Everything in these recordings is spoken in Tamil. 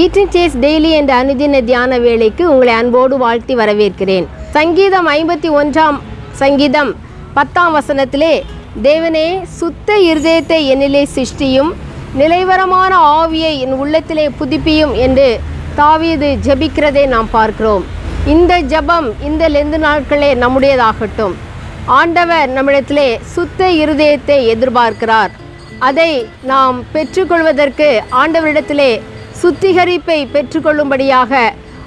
ஈட்டிங் சேஸ் டெய்லி என்ற அனுதின தியான வேலைக்கு உங்களை அன்போடு வாழ்த்தி வரவேற்கிறேன். சங்கீதம் ஐம்பத்தி ஒன்றாம் சங்கீதம் பத்தாம் வசனத்திலே தேவனே சுத்த இருதயத்தை என்னிலே சிருஷ்டியும் நிலைவரமான ஆவியை என் உள்ளத்திலே புதுப்பியும் என்று தாவியது ஜெபிக்கிறதை நாம் பார்க்கிறோம். இந்த ஜெபம் இந்த லெந்து நாட்களே நம்முடையதாகட்டும். ஆண்டவர் நம்மிடத்திலே சுத்த இருதயத்தை எதிர்பார்க்கிறார். அதை நாம் பெற்றுக்கொள்வதற்கு ஆண்டவரிடத்திலே சுத்திகரிப்பை பெற்றுக்கொள்ளும்படியாக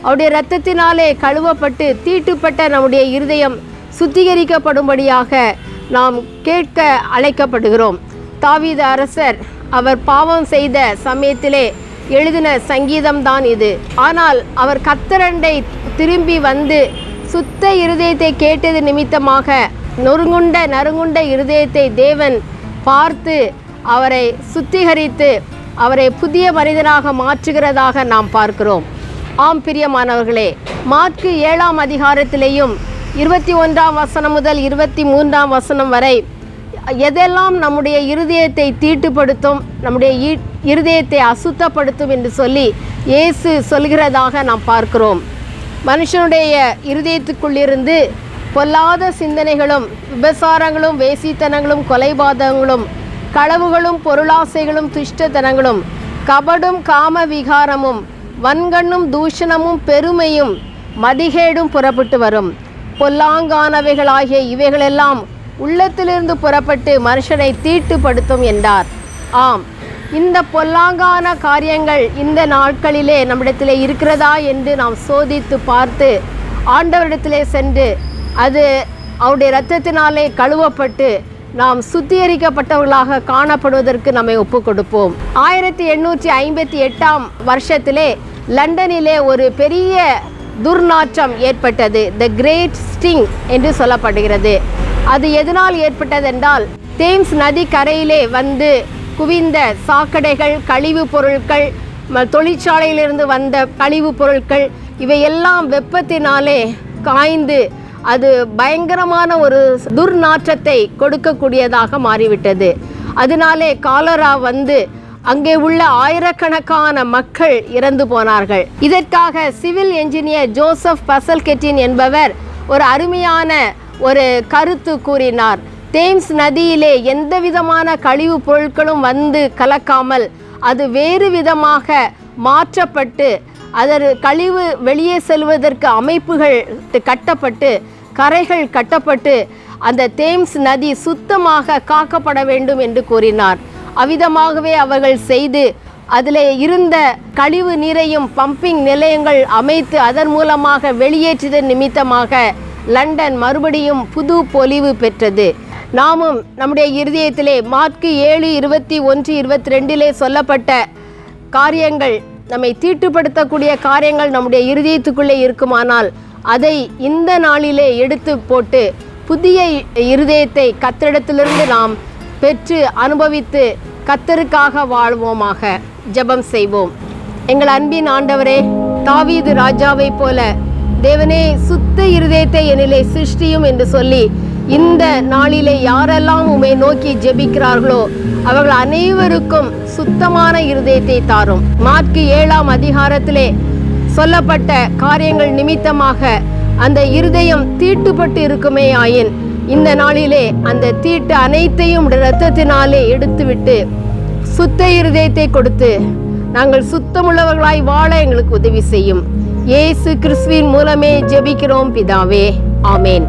அவருடைய இரத்தத்தினாலே கழுவப்பட்டு தீட்டுப்பட்ட நம்முடைய இருதயம் சுத்திகரிக்கப்படும்படியாக நாம் கேட்க அழைக்கப்படுகிறோம். தாவீது அரசர் அவர் பாவம் செய்த சமயத்திலே எழுதின சங்கீதம்தான் இது. ஆனால் அவர் கத்தரண்டை திரும்பி வந்து சுத்த இருதயத்தை கேட்டது நிமித்தமாக நொறுங்குண்ட நறுங்குண்ட இருதயத்தை தேவன் பார்த்து அவரை சுத்திகரித்து அவரை புதிய மனிதனாக மாற்றுகிறதாக நாம் பார்க்கிறோம். ஆம் பிரியமானவர்களே மாற்கு ஏழாம் அதிகாரத்திலேயும் இருபத்தி ஒன்றாம் வசனம் முதல் இருபத்தி மூன்றாம் வசனம் வரை எதெல்லாம் நம்முடைய இருதயத்தை தீட்டுப்படுத்தும் நம்முடைய இருதயத்தை அசுத்தப்படுத்தும் என்று சொல்லி இயேசு சொல்கிறதாக நாம் பார்க்கிறோம். மனுஷனுடைய இருதயத்துக்குள்ளிருந்து பொல்லாத சிந்தனைகளும் விபசாரங்களும் வேசித்தனங்களும் கொலைபாதகங்களும் களவுகளும் பொருளாசைகளும் துஷ்டத்தனங்களும் கபடும் காம விகாரமும் வன்கண்ணும் தூஷணமும் பெருமையும் மதிகேடும் புறப்பட்டு வரும் பொல்லாங்கானவைகளாகிய இவைகளெல்லாம் உள்ளத்திலிருந்து புறப்பட்டு மனுஷனை தீட்டுப்படுத்தும் என்றார் ஆம் இந்த பொல்லாங்கான காரியங்கள் இந்த நாட்களிலே நம்மிடத்திலே இருக்கிறதா என்று நாம் சோதித்து பார்த்து ஆண்டவரிடத்திலே சென்று அது அவருடைய இரத்தத்தினாலே கழுவப்பட்டு நாம் சுத்திகரிக்கப்பட்டவர்களாக காணப்படுவதற்கு நம்மை ஒப்பு கொடுப்போம் ஆயிரத்தி எண்ணூற்றி ஐம்பத்தி எட்டாம் வருஷத்திலே லண்டனிலே ஒரு பெரிய துர்நாற்றம் ஏற்பட்டது. த கிரேட் ஸ்டிங் என்று சொல்லப்படுகிறது. அது எதனால் ஏற்பட்டதென்றால் தேம்ஸ் நதி கரையிலே வந்து குவிந்த சாக்கடைகள் கழிவுப் பொருட்கள் தொழிற்சாலையிலிருந்து வந்த கழிவுப் பொருட்கள் இவையெல்லாம் வெப்பத்தினாலே காய்ந்து அது பயங்கரமான ஒரு துர்நாற்றத்தை கொடுக்கக்கூடியதாக மாறிவிட்டது. அதனாலே காலரா வந்து அங்கே உள்ள ஆயிரக்கணக்கான மக்கள் இறந்து போனார்கள். இதற்காக சிவில் என்ஜினியர் ஜோசப் பசல்கெட்டின் என்பவர் ஒரு அருமையான ஒரு கருத்து கூறினார். தேம்ஸ் நதியிலே எந்த விதமான கழிவுப் பொருட்களும் வந்து கலக்காமல் அது வேறு விதமாக மாற்றப்பட்டு அதர் கழிவு வெளியே செல்வதற்கு அமைப்புகள் கட்டப்பட்டு கரைகள் கட்டப்பட்டு அந்த தேம்ஸ் நதி சுத்தமாக காக்கப்பட வேண்டும் என்று கூறினார். அவ்விதமாகவே அவர்கள் செய்து அதில் இருந்த கழிவு நீரையும் பம்பிங் நிலையங்கள் அமைத்து அதன் மூலமாக வெளியேற்றியதன் நிமித்தமாக லண்டன் மறுபடியும் புது பொலிவு பெற்றது. நாமும் நம்முடைய இருதயத்திலே மார்க்கு ஏழு இருபத்தி ஒன்று இருபத்தி ரெண்டிலே சொல்லப்பட்ட காரியங்கள் நம்மை தீட்டுப்படுத்தக்கூடிய காரியங்கள் நம்முடைய இருதயத்துக்குள்ளே இருக்குமானால் அதை இந்த நாளிலே எடுத்து போட்டு புதிய இருதயத்தை கத்தரிடத்திலிருந்து நாம் பெற்று அனுபவித்து கத்தருக்காக வாழ்வோமாக ஜெபம் செய்வோம். எங்கள் அன்பின் ஆண்டவரே தாவீது ராஜாவைப் போல தேவனே சுத்த இருதயத்தை என்னிலே சிருஷ்டியும் என்று சொல்லி இந்த நாளிலே யாரெல்லாம் உமை நோக்கி ஜெபிக்கிறார்களோ அவர்கள் அனைவருக்கும் சுத்தமான இருதயத்தை தாரும். மார்க்கு ஏழாம் அதிகாரத்திலே சொல்லப்பட்ட காரியங்கள் நிமித்தமாக அந்த இருதயம் தீட்டுப்பட்டு இருக்குமே ஆயின் இந்த நாளிலே அந்த தீட்டு அனைத்தையும் இரத்தத்தினாலே எடுத்துவிட்டு சுத்த இருதயத்தை கொடுத்து நாங்கள் சுத்தமுள்ளவர்களாய் வாழ எங்களுக்கு உதவி செய்யும். இயேசு கிறிஸ்துவின் மூலமே ஜெபிக்கிறோம் பிதாவே. ஆமேன்.